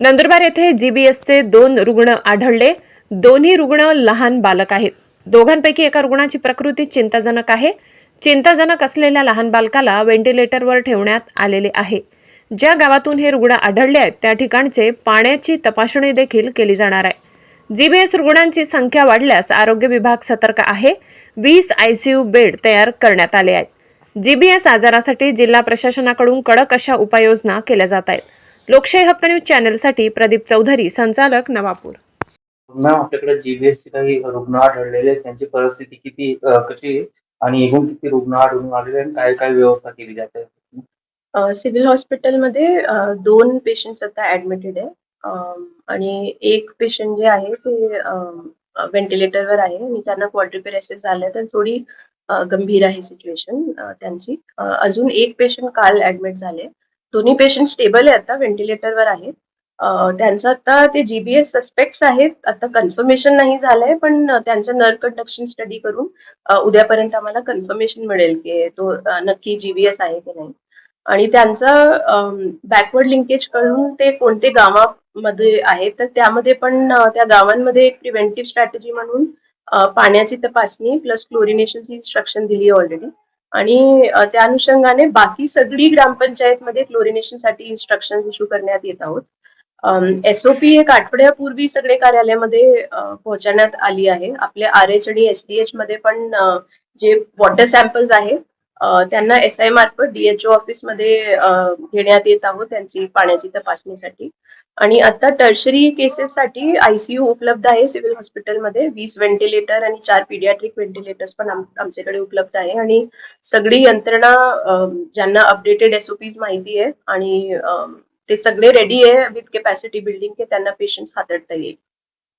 नंदुरबार येथे जीबीएसचे दोन रुग्ण आढळले. दोन्ही रुग्ण लहान बालक आहेत. दोघांपैकी एका रुग्णाची प्रकृती चिंताजनक आहे. चिंताजनक असलेल्या लहान बालकाला व्हेंटिलेटरवर ठेवण्यात आलेले आहे. ज्या गावातून हे रुग्ण आढळले आहेत त्या ठिकाणचे पाण्याची तपासणी देखील केली जाणार आहे. जीबीएस रुग्णांची संख्या वाढल्यास आरोग्य विभाग सतर्क आहे. वीस आयसीयू बेड तयार करण्यात आले आहेत. जीबीएस आजारासाठी जिल्हा प्रशासनाकडून कडक अशा उपाययोजना केल्या जात आहेत. लोकशाही हक्क न्यूज चॅनलसाठी प्रदीप चौधरी संचालक नवापूर. मॅम आपल्याकडे जीबीएस चे काही रुग्ण आढळलेले आहेत. त्यांची परिस्थिती किती अ, कशी आहे? आणि एकूण किती रुग्ण आढळून आलेले आहेत? काय काय व्यवस्था केली जाते? अ, सिव्हिल हॉस्पिटलमध्ये अ, दोन पेशंट्स आता ऍडमिटेड आहे अम, आणि एक पेशंट जे आहे ते व्हेंटिलेटरवर आहे. आणि त्यांना क्वाड्रिपेरेसिस झालं तर थोडी अ, गंभीर आहे सिच्युएशन त्यांची. अ, अजून एक पेशंट काल ऍडमिट झाले. दोन्ही पेशंट स्टेबल आहे आता व्हेंटिलेटरवर आहेत. त्यांचं आता ते जीबीएस सस्पेक्ट्स आहेत. आता कन्फर्मेशन नाही झालंय पण त्यांचं नर्व कंडक्शन स्टडी करून उद्यापर्यंत आम्हाला कन्फर्मेशन मिळेल की तो नक्की जीबीएस आहे की नाही. आणि त्यांचं बॅकवर्ड लिंकेज करून ते कोणते गावामध्ये आहे तर त्यामध्ये पण त्या गावांमध्ये एक प्रिव्हेंटिव्ह स्ट्रॅटेजी म्हणून पाण्याची तपासणी प्लस क्लोरिनेशनची इन्स्ट्रक्शन दिली ऑलरेडी आणि त्या अनुषंगाने बाकी सगळी ग्रामपंचायतमध्ये क्लोरिनेशनसाठी इन्स्ट्रक्शन इश्यू करण्यात येत आहोत. एसओपी एक आठवड्यापूर्वी सगळे कार्यालयामध्ये पोहोचवण्यात आली आहे. आपल्या आर एच आणि एसडीएच मध्ये पण जे वॉटर सॅम्पल्स आहेत त्यांना एस आय मार्फत डीएचओ ऑफिसमध्ये घेण्यात येत आहोत त्यांची पाण्याची तपासणीसाठी. आणि आता टर्शरी केसेससाठी आयसीयू उपलब्ध आहे सिव्हिल हॉस्पिटलमध्ये वीस व्हेंटिलेटर आणि चार पीडियाट्रिक व्हेंटिलेटर्स पण आमच्याकडे उपलब्ध आहे. आणि सगळी यंत्रणा ज्यांना अपडेटेड एसओपीज माहिती आहे आणि ते सगळे रेडी आहे. विथ कॅपॅसिटी बिल्डिंग की त्यांना पेशंट हाताळता येईल.